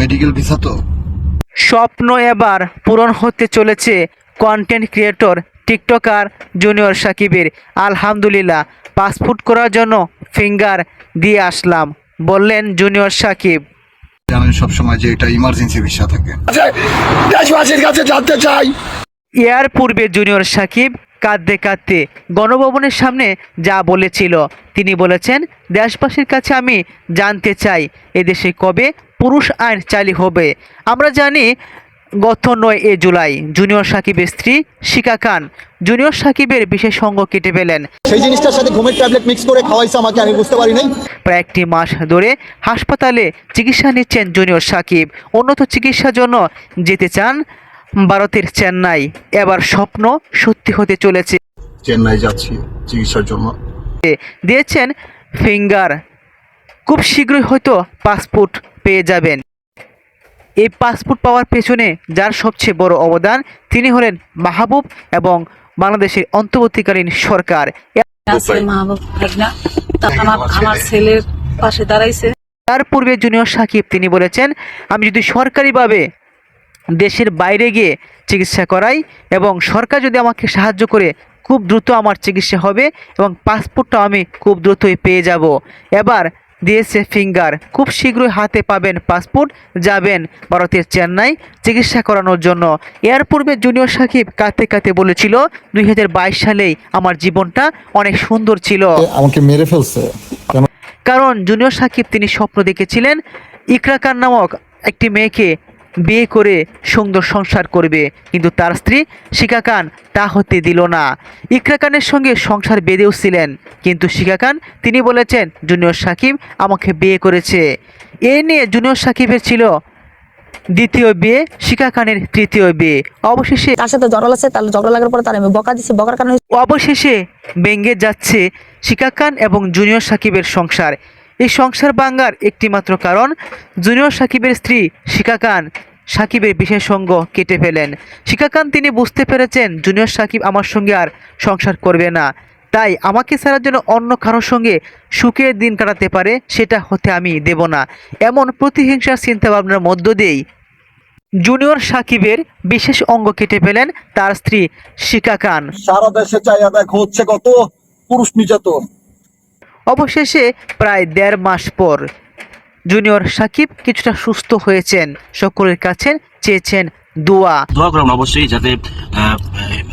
Medical visa তো? স্বপ্ন এবার পূরণ হতে চলেছে কন্টেন্ট ক্রিয়েটর টিকটকার জুনিয়র সাকিবের। আলহামদুলিল্লাহ পাসপোর্ট করার জন্য ফিঙ্গার দিয়ে আসলাম বললেন জুনিয়র সাকিব। জানেন সবসময় যে এটা ইমার্জেন্সি ভিসা থাকে। দেশবাসীর কাছে জানতে চাই। এর পূর্বে জুনিয়র সাকিব কাঁদতে কাঁদতে গণভবনের সামনে যা বলেছিল তিনি বলেছেন দেশবাসীর কাছে আমি জানতে চাই এদেশে কবে পুরুষ আইন চালু হবে। আমরা জানি গত নয় এ জুলাই জুনিয়র সাকিবের স্ত্রী শিকা খান। জুনিয়র সাকিবের বিশেষ সঙ্গ কেটে পেলেন সেই জিনিসটার সাথে ঘুমের ট্যাবলেট মিক্স করে খাওয়াইছে আমাকে আমি বুঝতে পারি নাই। প্রায় একটি মাস ধরে হাসপাতালে চিকিৎসা নিচ্ছেন জুনিয়র সাকিব। উন্নত চিকিৎসার জন্য যেতে চান ভারতের চেন্নাই। এবার স্বপ্ন সত্যি হতে চলেছে। চেন্নাই যাচ্ছি চিকিৎসার জন্য। দিয়েছেন ফিঙ্গার। খুব শীঘ্রই হয়তো পাসপোর্ট পেয়ে যাবেন। এই পাসপোর্ট পাওয়ার পেছনে যার সবচেয়ে বড় অবদান তিনি হলেন মাহবুব এবং বাংলাদেশের অন্তর্বর্তীকালীন সরকার। আমার ছেলের পাশে দাঁড়াইছে। তার পূর্বে জুনিয়র সাকিব তিনি বলেছেন আমি যদি সরকারিভাবে দেশের বাইরে গিয়ে চিকিৎসা করাই এবং সরকার যদি আমাকে সাহায্য করে খুব দ্রুত আমার চিকিৎসা হবে এবং পাসপোর্টটা আমি খুব দ্রুতই পেয়ে যাব। এবার দিয়েছে ফিঙ্গার। খুব শীঘ্রই হাতে পাবেন পাসপোর্ট যাবেন ভারতের চেন্নাই চিকিৎসা করানোর জন্য। এর পূর্বে জুনিয়র সাকিব কাঁদতে কাঁদতে বলেছিল দুই সালেই আমার জীবনটা অনেক সুন্দর ছিল। আমাকে মেরে ফেলছে। কারণ জুনিয়র সাকিব তিনি স্বপ্ন দেখেছিলেন ইকরাকার নামক একটি মেয়েকে বিয়ে করে সুন্দর সংসার করবে। কিন্তু তার স্ত্রী শিকা খান তা হতে দিল না। ইকরা খানের সঙ্গে সংসার বেঁধেও ছিলেন। কিন্তু শিকা খান তিনি বলেছেন জুনিয়র সাকিব আমাকে বিয়ে করেছে। এ নিয়ে জুনিয়র সাকিবের ছিল দ্বিতীয় বিয়ে শিকা খানের তৃতীয় বিয়ে। অবশেষে তার সাথে ঝগড়া লাগছে তাহলে ঝগড়া লাগার পরে তার আমি বকা দিছি বকার কারণে অবশেষে ভেঙে যাচ্ছে শিকা খান এবং জুনিয়র সাকিবের সংসার। এই সংসার ভাঙ্গার একটিমাত্র কারণ, জুনিয়র সাকিবের স্ত্রী শিকা খান সাকিবের বিশেষ সঙ্গ কেটে ফেলেন। শিকা খান তিনি বুঝতে পেরেছেন, জুনিয়র সাকিব আমার সঙ্গে আর সংসার করবে না। তাই আমাকে ছাড়ার জন্য অন্য কারোর সঙ্গে সুখের দিন কাটাতে পারে, সেটা হতে আমি দেব না। এমন প্রতিহিংসার চিন্তাভাবনার মধ্য দিয়েই জুনিয়র সাকিবের বিশেষ অঙ্গ কেটে ফেলেন তার স্ত্রী শিকা খান। সারা দেশে চাইয়া দেখো হচ্ছে কত পুরুষ নির্যাতন। অবশেষে প্রায় দেড় মাস পর জুনিয়র সাকিব কিছুটা সুস্থ হয়েছেন সকলের কাছে চেয়েছেন দোয়া। দোয়া করুন অবশ্যই যাতে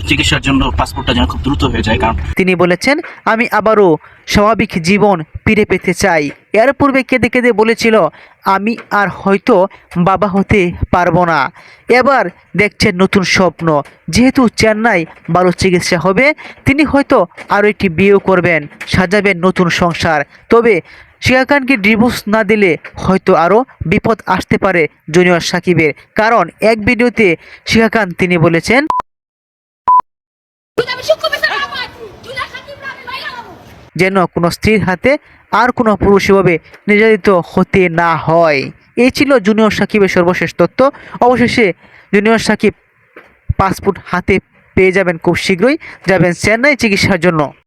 চিকিৎসার জন্য পাসপোর্টটা যেন খুব দ্রুত হয়ে যায় কারণ তিনি বলেছেন আমি আবারও স্বাভাবিক জীবন ফিরে পেতে চাই। এর পূর্বে কেঁদে কেঁদে বলেছিল আমি আর হয়তো বাবা হতে পারব না। এবার দেখছেন নতুন স্বপ্ন। যেহেতু চেন্নাই ভালো চিকিৎসা হবে তিনি হয়তো আরও একটি বিয়েও করবেন সাজাবেন নতুন সংসার। তবে শিয়া খানকে ডিভোর্স না দিলে হয়তো আরও বিপদ আসতে পারে জুনিয়র সাকিবের। কারণ এক ভিডিওতে শিয়া খান তিনি বলেছেন যেন কোনো স্ত্রীর হাতে আর কোনো পুরুষ এভাবে নির্যাতিত হতে না হয়। এই ছিল জুনিয়র সাকিবের সর্বশেষ তথ্য। অবশেষে জুনিয়র সাকিব পাসপোর্ট হাতে পেয়ে যাবেন খুব শীঘ্রই। যাবেন চেন্নাই চিকিৎসার জন্য।